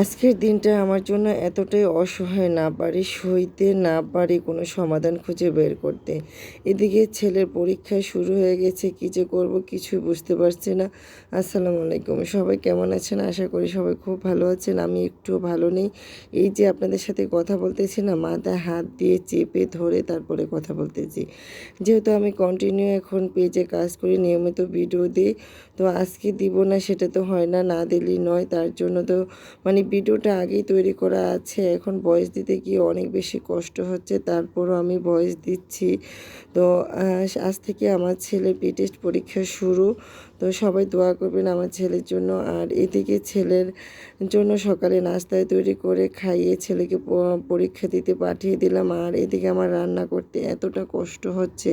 আজকের দিনটা আমার জন্য এতটাই অসহায়, না পারি সইতে, না পারি কোনো সমাধান খুঁজে বের করতে। এদিকে ছেলের পরীক্ষা শুরু হয়ে গেছে, কী যে করব কিছুই বুঝতে পারছি না। আসসালামু আলাইকুম, সবাই কেমন আছেন? আশা করি সবাই খুব ভালো আছেন, আমি একটু ভালো নেই। এই যে আপনাদের সাথে কথা বলতেছি না, মাথায় হাত দিয়ে চেপে ধরে তারপরে কথা বলতেছি। যেহেতু আমি কন্টিনিউ এখন পেজে কাজ করি, নিয়মিত ভিডিও দিই, তো আজকে দিব না সেটা তো হয় না না দিলেই নয়, তার জন্য তো মানে ভিডিওটা আগেই তৈরি করা আছে। এখন ভয়েস দিতে গিয়ে অনেক বেশি কষ্ট হচ্ছে, তারপরও আমি ভয়েস দিচ্ছি। তো আজ থেকে আমার ছেলের পি টেস্ট পরীক্ষা শুরু। তো সবাই দোয়া করবেন আমার ছেলের জন্য। আর এদিকে ছেলের জন্য সকালে নাস্তায় তৈরি করে খাইয়ে ছেলেকে পরীক্ষা দিতে পাঠিয়ে দিলাম। আর এদিকে আমার রান্না করতে এতটা কষ্ট হচ্ছে,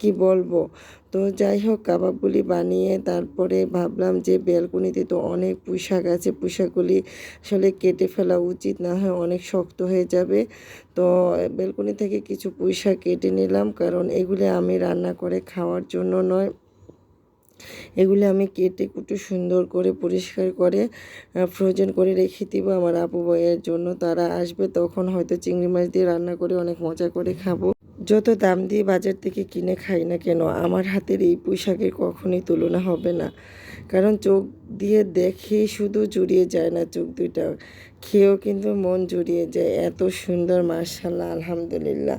কি বলব? তো যাই হোক, কাবাবগুলি বানিয়ে তারপরে ভাবলাম যে ব্যালকনিতে তো অনেক পুঁশাক আছে। পুঁশাকগুলি আসলে কেটে ফেলা উচিত, না হয় অনেক শক্ত হয়ে যাবে। তো ব্যালকনি থেকে কিছু পুঁইশাক কেটে নিলাম, কারণ এগুলি আমি রান্না করে খাওয়ার জন্য নয়। এগুলি আমি কেটে কুটে সুন্দর করে পরিষ্কার করে ফ্রোজেন করে রেখে দিব আমার আপু বইয়ের জন্য। তারা আসবে, তখন হয়তো চিংড়ি মাছ দিয়ে রান্না করে অনেক মজা করে খাব। যত দাম দিয়ে বাজার থেকে কিনে খাই না কেন, আমার হাতের এই পোশাকের কখনোই তুলনা হবে না। কারণ চোখ দিয়ে দেখে শুধু জুড়িয়ে যায় না চোখ দুইটা। খেয়েও কিন্তু মন জুড়িয়ে যায়। এত সুন্দর মার্শাল্লাহ আলহামদুলিল্লাহ।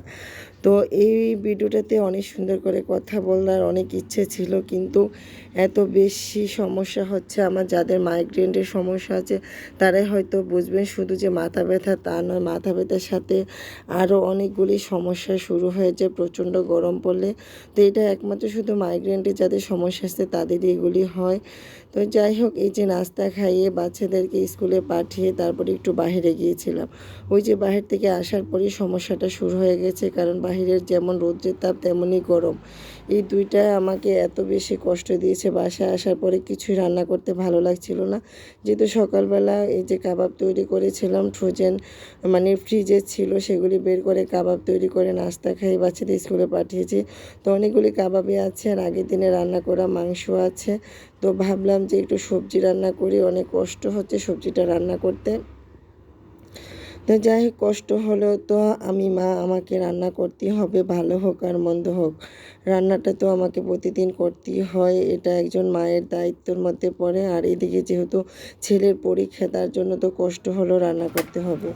তো এই ভিডিওটাতে অনেক সুন্দর করে কথা বলার অনেক ইচ্ছে ছিল, কিন্তু এত বেশি সমস্যা হচ্ছে আমার। যাদের মাইগ্রেনের সমস্যা আছে, তারাই হয়তো বুঝবেন শুধু যে মাথা ব্যথা তা নয়, মাথা ব্যথার সাথে আরও অনেকগুলি সমস্যা শুরু হয়ে যায় প্রচণ্ড গরম পড়লে। তো এটা একমাত্র শুধু মাইগ্রেনের যাদের সমস্যা আছে, তাদেরই এগুলি হয়। তো যাই হোক, এই যে নাস্তা খাইয়ে বাচ্চাদেরকে স্কুলে পাঠিয়ে তারপরে একটু বাহিরে গিয়েছিলাম। ওই যে বাহির থেকে আসার পরেই সমস্যাটা শুরু হয়ে গেছে, কারণ বাহিরের যেমন রৌদ্রের তাপ তেমনই গরম। এই দুইটাই আমাকে এত বেশি কষ্ট দিয়েছে, বাসায় আসার পরে কিছুই রান্না করতে ভালো লাগছিল না। যেহেতু সকালবেলা এই যে কাবাব তৈরি করেছিলাম ফ্রোজেন মানে ফ্রিজে ছিল, সেগুলি বের করে কাবাব তৈরি করে নাস্তা খাই বাচ্চাদের স্কুলে পাঠিয়েছি। তো অনেকগুলি কাবাবই আছে আর আগের দিনে রান্না করা মাংস আছে। তো ভাবলাম যে একটু সবজি রান্না করি অনেক কষ্ট হচ্ছে সবজিটা রান্না করতে। তো যাই হোক, কষ্ট হলেও তো আমি, মা আমাকে রান্না করতেই হবে, ভালো হোক আর মন্দ হোক। রান্নাটা তো আমাকে প্রতিদিন করতেই হয়, এটা একজন মায়ের দায়িত্বর মধ্যে পড়ে। আর এদিকে যেহেতু ছেলের পরীক্ষা, তার জন্য তো কষ্ট হলো রান্না করতে হবে।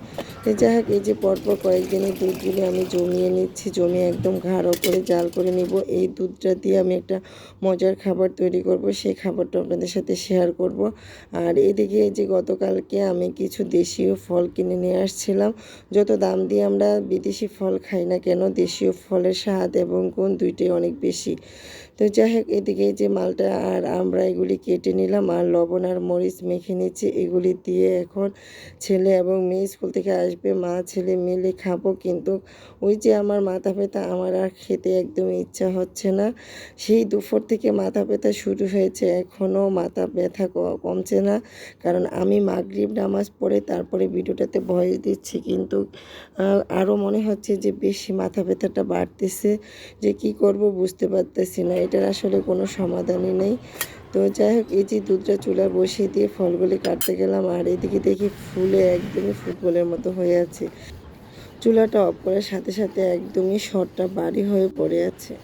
তো যাই হোক, এই যে পরপর কয়েকদিনের দুধগুলি আমি জমিয়ে নিচ্ছি, জমিয়ে একদম ঘাড়ো করে জাল করে নিব। এই দুধটা দিয়ে আমি একটা মজার খাবার তৈরি করব, সেই খাবারটা আপনাদের সাথে শেয়ার করব। আর এদিকে যে গতকালকে আমি কিছু দেশীয় ফল কিনে নিয়ে আসছিলাম যত দাম দিয়ে আমরা বিদেশি ফল খাই না কেন, দেশীয় ফলের স্বাদ এবং গুণ দুইটাই অনেক বেশি। তো যাই হোক, এদিকে যে মালটা আর আমরা এগুলি কেটে নিলাম আর লবণ আর মরিচ মেখে নিচ্ছি। এগুলি দিয়ে এখন ছেলে এবং মেয়ে স্কুল থেকে আসবে। মা, ছেলে মিলে খাব। কিন্তু ওই যে আমার মাথা ব্যথা আমার আর খেতে একদম ইচ্ছা হচ্ছে না। সেই দুপুর থেকে মাথা ব্যথা শুরু হয়েছে। এখনও মাথা ব্যথা কমছে না। কারণ আমি মাগরিব নামাজ পড়ে তারপরে ভিডিওটাতে ভয়েস দিচ্ছি। কিন্তু আরও মনে হচ্ছে যে বেশি মাথা ব্যথাটা বাড়তেছে। যে কি করব বুঝতে পারতেছি না। এটার আসলে কোনো সমাধানই নেই। তো যাই হোক, এই যে দুধটা চুলা বসিয়ে দিয়ে ফলগুলি কাটতে গেলাম, আর এদিকে দেখি ফুলে একদমই ফুটবলের মতো হয়ে আছে। চুলাটা অফ করার সাথে সাথে একদমই শরটা বাড়ি হয়ে পড়ে আছে।